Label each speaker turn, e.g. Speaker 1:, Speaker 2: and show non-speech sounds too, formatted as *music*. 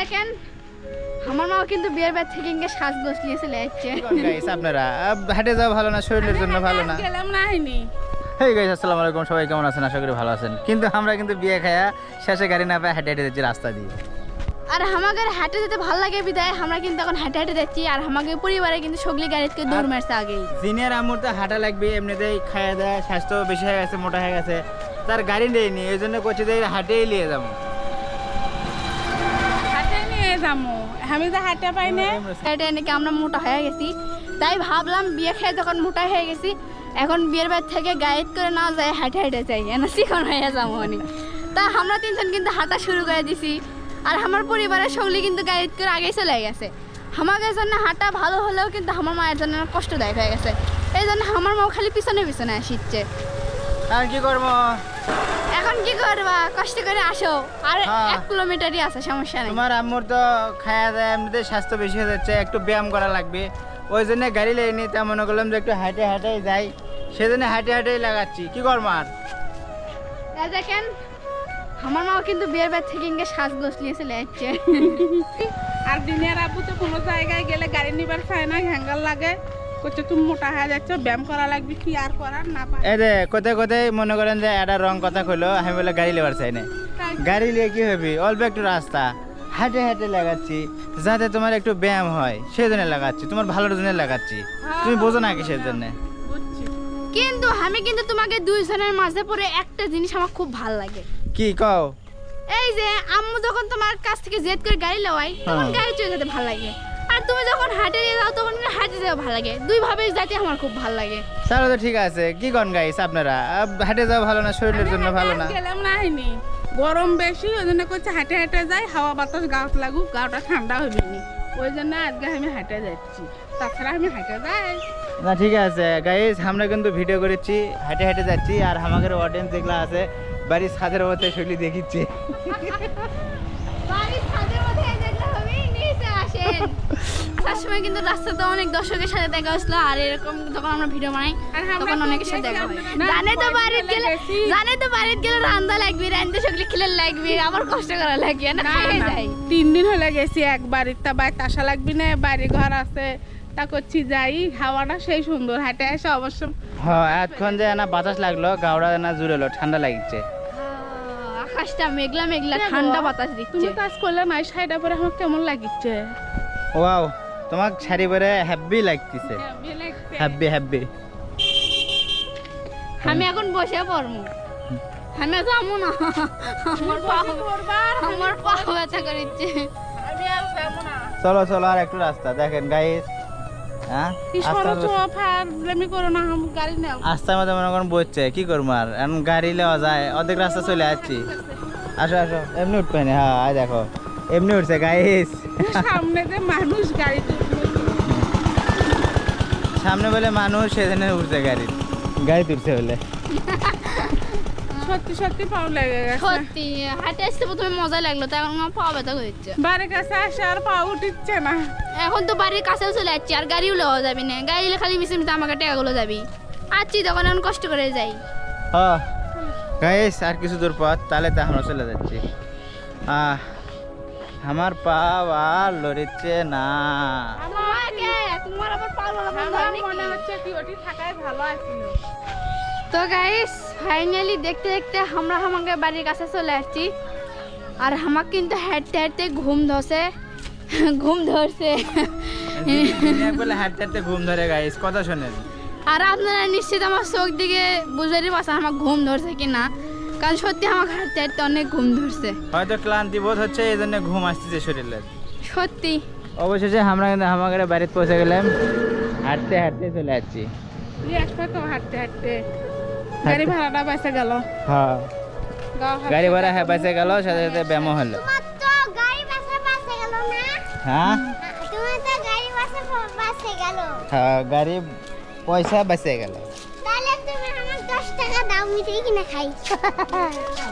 Speaker 1: দেখেন আমার মাও কিন্তু বিয়ের থেকে ইনকে সাজগোজ নিয়ে চলে যাচ্ছে
Speaker 2: গাইস আপনারা? হাটে যাওয়া ভালো না শরীরের জন্য ভালো না?
Speaker 3: গেলাম না হয়নি
Speaker 2: হেই গাইস আসসালামু আলাইকুম সবাই কেমন আছেন? আশা করি ভালো আছেন। কিন্তু আমরা কিন্তু বিয়ে খায়া শেষে গাড়ি না পাই হেঁটে হেঁটে যাচ্ছি রাস্তা দিয়ে।
Speaker 1: আর আমাদের হাটে যেতে ভালো লাগে বিদায় আমরা কিন্তু এখন হাঁটে হাঁটে যাচ্ছি আর আমাদের পরিবারে কিন্তু সগলি গাড়ি থেকে দৌড় মারছে আগেই।
Speaker 2: সিনিয়র আমুর তো হাঁটা লাগবে এমনিতেই খাওয়া দেয় স্বাস্থ্য বেশি হয়ে গেছে মোটা হয়ে গেছে। তার গাড়ি নেইনি এই জন্য করছি যে হাটেই নিয়ে যাব।
Speaker 3: যাব আমি তো হাটে পাই না।
Speaker 1: হাটে নাকি আমরা মোটা হয়ে গেছি। তাই ভাবলাম বিয়ে খেয়ে যখন মোটা হয়ে গেছি এখন বিয়ের বাদ থেকে গাইড করে না যায় হাঁটে হাঁটে যাই। এনা শিখন হয়ে যাব অনেক। তা আমরা তিনজন কিন্তু হাঁটা শুরু করে দিছি। আর আমার পরিবারের সগলি কিন্তু গাইড করে আগেই চলে গেছে। আমাদের জন্য হাঁটা ভালো হলেও কিন্তু আমার মায়ের জন্য কষ্টদায়ক হয়ে গেছে। এই জন্য আমার মাও খালি পিছনে পিছনে আসিচ্ছে।
Speaker 2: আর কি করব?
Speaker 1: এখন কি করবা? কষ্ট করে আসো। আর
Speaker 2: হ্যাঁ।
Speaker 1: এক কিলোমিটারই আছে সমস্যা নেই।
Speaker 2: তোমার আম্মুর তো খাওয়া দেয় এমনিতে স্বাস্থ্য বেশি হয়ে যাচ্ছে একটু ব্যায়াম করা লাগবে। ওই জন্য গাড়ি লেনি তা মনে করলাম যে একটু হাঁটে হাঁটে যাই। সেজন্য হাঁটে হাঁটেই লাগাচ্ছি। কি করব আর?
Speaker 1: এই দেখেন আমার মাও কিন্তু বিয়ের বাদ থেকে ইনকে সাজগোজ নিয়ে চলে যাচ্ছে
Speaker 3: আর দিনের আবু তো কোনো জায়গায় গেলে গাড়ি নিবার চায় না হ্যাঙ্গার লাগে। করছে তুমি মোটা হয়ে যাচ্ছ ব্যায়াম করা লাগবে কি আর করার না
Speaker 2: এই যে কোথায় কোথায় মনে করেন যে একটা রং কথা কইলো আমি বলে গাড়ি লেবার চাই না। গাড়ি নিয়ে কি হবে? অল্প একটু রাস্তা। হাঁটে হাঁটে লাগাচ্ছি যাতে তোমার একটু ব্যায়াম হয় সেই জন্য লাগাচ্ছি তোমার ভালোর জন্য লাগাচ্ছি। তুমি বোঝো না কিসের জন্য।
Speaker 1: কিন্তু আমি কিন্তু তোমাকে দুইজনের মাঝে পড়ে একটা জিনিস আমার খুব ভালো লাগে।
Speaker 2: কি কও?
Speaker 1: এই যে আম্মু যখন তোমার কাছ থেকে জেদ করে গাড়ি লওয়াই তখন
Speaker 2: হ্যাঁ।
Speaker 1: গাড়ি চলে যেতে ভালো লাগে। আর তুমি যখন হাঁটে দিয়ে যাও তখন হাঁটে যেতে ভালো লাগে। দুই ভাবে যেতে আমার খুব ভালো লাগে।
Speaker 2: তাহলে তো ঠিক আছে। কি কন গাইস আপনারা? হাঁটে যাওয়া ভালো না শরীরের জন্য ভালো না?
Speaker 3: গেলাম না হয়নি গরম বেশি ওই জন্য করছে হাঁটে হাঁটে যাই হাওয়া বাতাস গাছ লাগুক গাটা ঠান্ডা হবে নি। ওই জন্য আজকে আমি হাঁটে যাচ্ছি। তাছাড়া আমি হাঁটে যাই।
Speaker 2: না ঠিক আছে। গাইস আমরা কিন্তু ভিডিও করেছি হাঁটে হাঁটে যাচ্ছি আর আমাদের অডিয়েন্স যেগুলো আছে বাড়ির ছাদের মধ্যে শৈলী দেখিচ্ছে।
Speaker 1: বাড়ির ছাদের মধ্যে এই দেখলে হবে নিচে আসেন আসার সময় কিন্তু রাস্তাতে অনেক দর্শকের সাথে দেখা হয়েছিল আর এরকম যখন আমরা ভিডিও বানাই তখন অনেকের সাথে দেখা হয়। জানে তো বাড়িতে গেলে জানে তো বাড়িতে গেলে রান্দা লাগবে সকলে খেলে লাগবে আবার কষ্ট করা লাগবে না? যাই
Speaker 3: তিন দিন হলে গেছি এক বাড়ির তা বাড়িতে আসা লাগবি না বাড়ি ঘর আছে তা করছি যাই হাওয়াটা সেই সুন্দর হাঁটে এসে অবশ্য।
Speaker 2: হ্যাঁ এতক্ষণ যে না বাতাস লাগল গাওড়া না জুড়েলো ঠান্ডা লাগছে।
Speaker 1: আহ, আকাশটা মেঘলা মেঘলা ঠান্ডা বাতাস দিচ্ছে।
Speaker 3: তুমি কাজ করলে না শাড়িটা পরে আমার কেমন লাগিচ্ছে
Speaker 2: ওয়াও তোমার শাড়ি পরে হ্যাপি লাগতেছে হ্যাপি হ্যাপি
Speaker 1: আমি এখন বসে পড়ব আমি যাব না। আমার পা আমার পা ব্যথা করিচ্ছে।
Speaker 3: আমি আর যাব না।
Speaker 2: চলো চলো আর একটু রাস্তা। দেখেন গাইস হ্যাঁ? আস্তার মধ্যে মনে করেন বসছে কি করব আর? এখন গাড়ি নেওয়া যায় অর্ধেক রাস্তা চলে যাচ্ছি আসো আসো এমনি উঠবে না হ্যাঁ আয় দেখো। এমনি উঠছে গাইস
Speaker 3: সামনে যে মানুষ গাড়ি
Speaker 2: সামনে বলে মানুষ সেখানে উঠছে গাড়ি। গাড়ি তুলছে বলে।
Speaker 3: সত্যি সত্যি পাও লেগে
Speaker 1: সত্যি হাঁটে আসতে প্রথমে মজা লাগল তাই আমার পা ব্যথা করছে।
Speaker 3: বাড়ির কাছে আসে আর পা উঠিচ্ছে না।
Speaker 1: এখন তো বাড়ির কাছেও চলে যাচ্ছি আর গাড়িও লওয়া যাবি না। গাড়ি খালি মিশে মিশে আমাকে টাকাগুলো যাবি। আচ্ছি তখন এখন কষ্ট করে যাই।
Speaker 2: হ্যাঁ গাইস আর কিছু দূর পথ তাহলে তো আমরা চলে যাচ্ছি। আহ। আমার পা আর লড়িচ্ছে না
Speaker 1: তোমার আবার পা হয়
Speaker 3: মনে হচ্ছে কি ওটি থাকায় ভালো আছিল
Speaker 1: তো গাইস ফাইনালি দেখতে দেখতে আমরা আমাকে বাড়ির কাছে চলে আসছি। আর আমার কিন্তু হাঁটতে হাঁটতে ঘুম ধরছে। *laughs* ঘুম ধরছে।
Speaker 2: বলে হাঁটতে হাঁটতে ঘুম ধরে গাইস কথা শোনেন।
Speaker 1: আর আপনারা নিশ্চিত আমার চোখ দিকে বুঝারই পারছেন আমার ঘুম ধরছে কি না কারণ সত্যি আমার হাঁটতে হাঁটতে অনেক ঘুম ধরছে।
Speaker 2: হয়তো ক্লান্তি বোধ হচ্ছে এই জন্য ঘুম আসতেছে শরীরে
Speaker 1: সত্যি।
Speaker 2: অবশেষে আমরা কিন্তু আমাদের বাড়িতে পৌঁছে গেলাম। হাঁটতে হাঁটতে চলে যাচ্ছি
Speaker 3: তো হাঁটতে হাঁটতে। গাড়ি ভাড়াটা বেঁচে গেল।
Speaker 2: হ্যাঁ। গাড়ি ভাড়া হ্যাঁ পাশে গেল সাথে সাথে ব্যায়ামও হলো।
Speaker 4: তোমার তো গাড়ি বাসে বাসে গেল না?
Speaker 2: হ্যাঁ।
Speaker 4: তোমার তো গাড়ি বাসে বাসে গেল।
Speaker 2: হ্যাঁ গাড়ি পয়সা বেঁচে গেল।
Speaker 4: তাহলে তুমি আমার দশ টাকা দাও মিটাই কিনা খাই